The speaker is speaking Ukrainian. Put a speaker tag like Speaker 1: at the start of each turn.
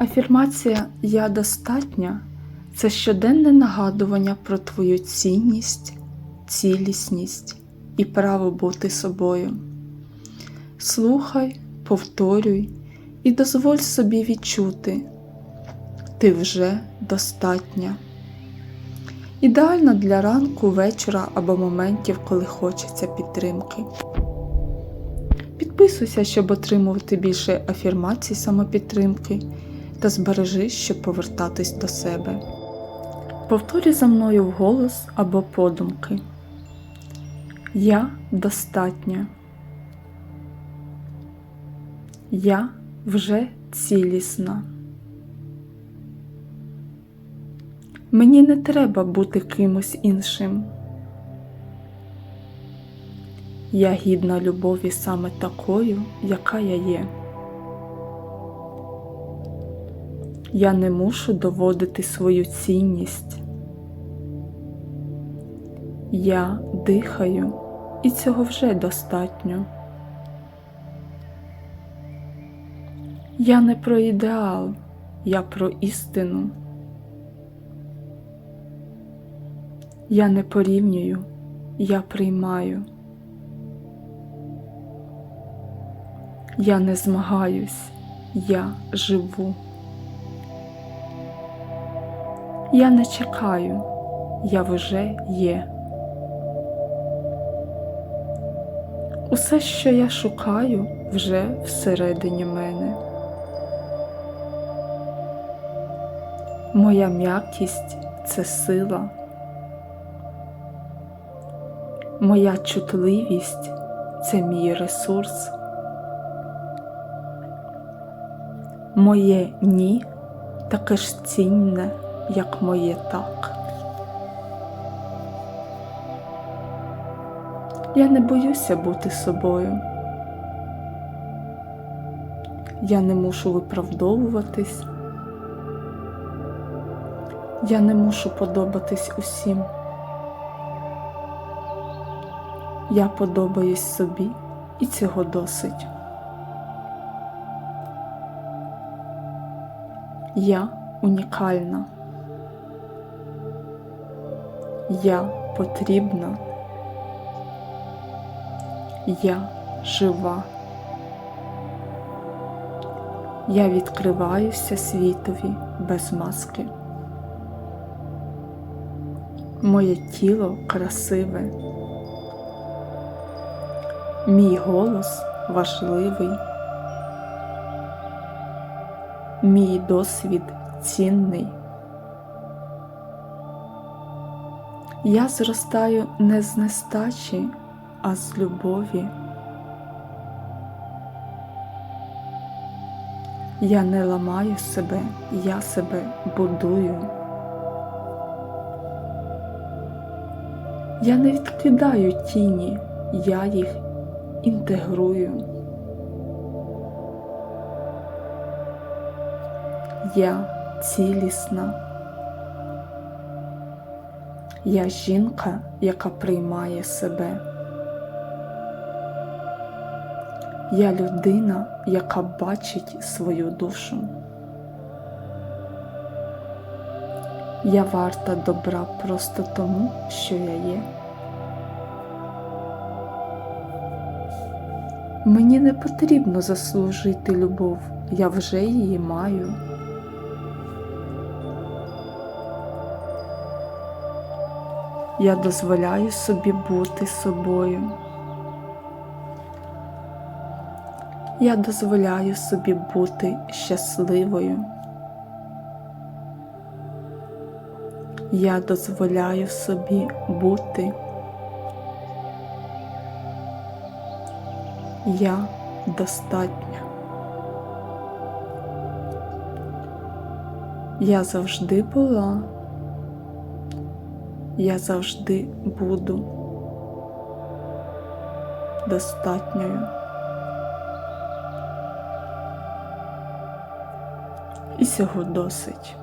Speaker 1: Афірмація Я достатня це щоденне нагадування про твою цінність, цілісність і право бути собою. Слухай, повторюй і дозволь собі відчути, ти вже достатня. Ідеально для ранку, вечора або моментів, коли хочеться підтримки. Підписуйся, щоб отримувати більше афірмацій самопідтримки та збережи, щоб повертатись до себе. Повторюй за мною вголос або подумки. Я достатня. Я вже цілісна. Мені не треба бути кимось іншим. Я гідна любові саме такою, яка я є. Я не мушу доводити свою цінність. Я дихаю, і цього вже достатньо. Я не про ідеал, я про істину. Я не порівнюю, я приймаю. Я не змагаюсь, я живу. Я не чекаю, я вже є. Усе, що я шукаю, вже всередині мене. Моя м'якість це сила. Моя чутливість це мій ресурс. Моє ні таке ж цінне, як моє так. Я не боюся бути собою. Я не мушу виправдовуватись. Я не мушу подобатись усім. Я подобаюсь собі і цього досить. Я унікальна. Я потрібна. Я жива. Я відкриваюся світові без маски. Моє тіло красиве. Мій голос важливий. Мій досвід цінний. Я зростаю не з нестачі, а з любові. Я не ламаю себе, я себе будую. Я не відкидаю тіні, я їх інтегрую. Я цілісна. Я жінка, яка приймає себе. Я людина, яка бачить свою душу. Я варта добра просто тому, що я є. Мені не потрібно заслужити любов, я вже її маю. Я дозволяю собі бути собою. Я дозволяю собі бути щасливою. Я дозволяю собі бути. Я достатня. Я завжди була. Я завжди буду достатньою. І цього досить.